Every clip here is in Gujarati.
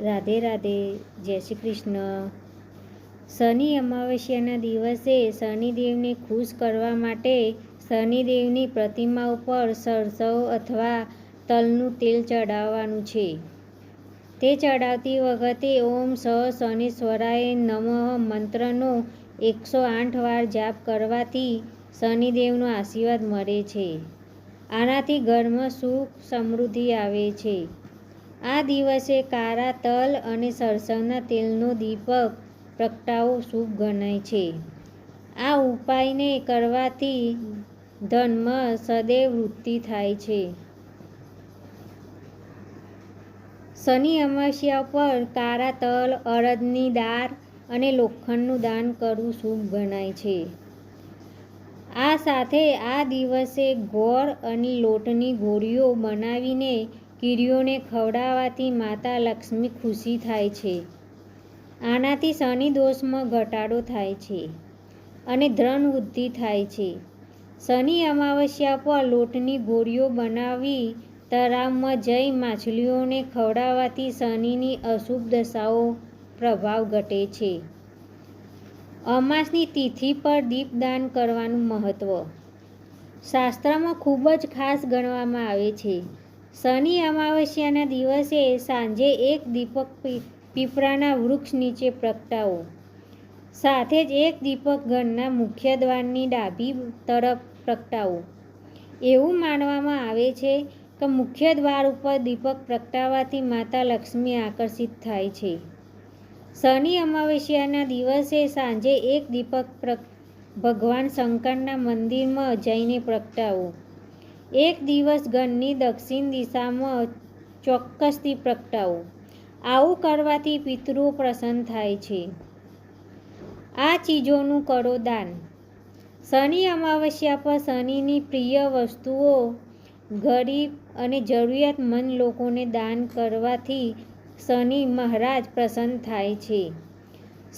રાધે રાધે, જય શ્રી કૃષ્ણ. શનિ અમાવસ્યાના દિવસે શનિદેવને ખુશ કરવા માટે શનિદેવની પ્રતિમા ઉપર સરસવ અથવા તલનું તેલ ચડાવવાનું છે. તે ચડાવતી વખતે ઓમ સ શનિશ્વરાય નમઃ મંત્રનો એકસો આઠ વાર જાપ કરવાથી શનિદેવનો આશીર્વાદ મળે છે. આનાથી ઘરમાં સુખ સમૃદ્ધિ આવે છે. આ દિવસે કાળા તલ અને સરસવના તેલનો દીપક પ્રગટાવો શુભ ગણાય છે. આ ઉપાયને કરવાથી ધનમાં સદૈવ વૃદ્ધિ થાય છે. શનિ અમાસ્યા પર કારા તલ અડદની દાળ અને લોખંડનું દાન કરવું શુભ ગણાય છે. આ સાથે આ દિવસે ગોળ અને લોટની ગોળીઓ બનાવીને કીડીઓને ખવડાવવાથી માતા લક્ષ્મી ખુશી થાય છે. આનાથી શનિ દોષમાં ઘટાડો થાય છે અને ધન વૃદ્ધિ થાય છે. શનિ અમાવસ્યા પર લોટની ગોળીઓ બનાવી તળાવમાં જઈ માછલીઓને ખવડાવવાથી શનિની અશુભ દશાઓ પ્રભાવ ઘટે છે. અમાસની તિથિ પર દીપદાન કરવાનું મહત્ત્વ શાસ્ત્રમાં ખૂબ જ ખાસ ગણવામાં આવે છે. શનિ અમાવસ્યાના દિવસે સાંજે એક દીપક પીપળાના વૃક્ષ નીચે પ્રગટાવો. સાથે જ એક દીપક ઘરના મુખ્ય દ્વારની ડાબી તરફ પ્રગટાવો. એવું માનવામાં આવે છે કે મુખ્ય દ્વાર ઉપર દીપક પ્રગટાવવાથી માતા લક્ષ્મી આકર્ષિત થાય છે. શનિ અમાવસ્યાના દિવસે સાંજે એક દીપક ભગવાન શંકરના મંદિરમાં જઈને પ્રગટાવો. એક દિવસ ઘરની દક્ષિણ દિશામાં ચોક્કસથી પ્રગટાવો. આવું કરવાથી પિતૃઓ પ્રસન્ન થાય છે. આ ચીજોનું કરો દાન. શનિ અમાવસ્યા પર શનિની પ્રિય વસ્તુઓ, ગરીબ અને જરૂરિયાતમંદ લોકોને દાન કરવાથી શનિ મહારાજ પ્રસન્ન થાય છે.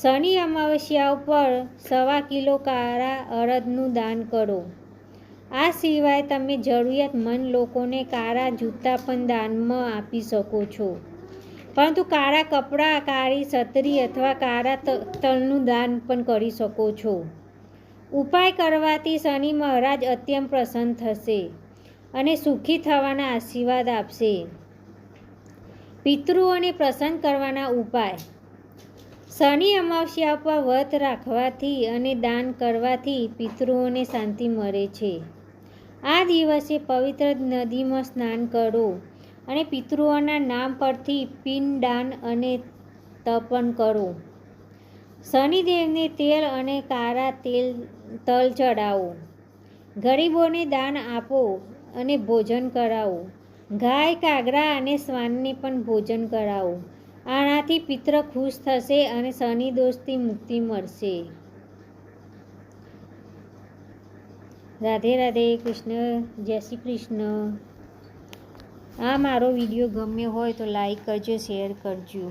શનિ અમાવસ્યા ઉપર સવા કિલો કાળા અડદનું દાન કરો. આ સિવાય તમે જરૂરિયાતમંદ લોકોને કાળા જૂતા પણ દાનમાં આપી શકો છો. પરંતુ કાળા કપડાં, કાળી છત્રી અથવા કાળા તલનું દાન પણ કરી શકો છો. ઉપાય કરવાથી શનિ મહારાજ અત્યંત પ્રસન્ન થશે અને સુખી થવાના આશીર્વાદ આપશે. પિતૃઓને પ્રસન્ન કરવાના ઉપાય. શનિ અમાવસ્યા પર વ્રત રાખવાથી અને દાન કરવાથી પિતૃઓને શાંતિ મળે છે. આ દિવસે પવિત્ર નદીમાં સ્નાન કરો અને પિતૃઓના નામ પરથી પિંડદાન અને તર્પણ કરો. શનિદેવને તેલ અને કારા તેલ, તલ ચડાવો ગરીબોને દાન આપો અને ભોજન કરાવો. ગાય, કાગરા અને શ્વાનને પણ ભોજન કરાવો. આનાથી પિત્ર ખુશ થશે અને શનિ દોષથી મુક્તિ મળશે. રાધે રાધે કૃષ્ણ, જય શ્રી કૃષ્ણ. આ મારો વીડિયો ગમ્યો હોય તો લાઈક કરજો, શેર કરજો.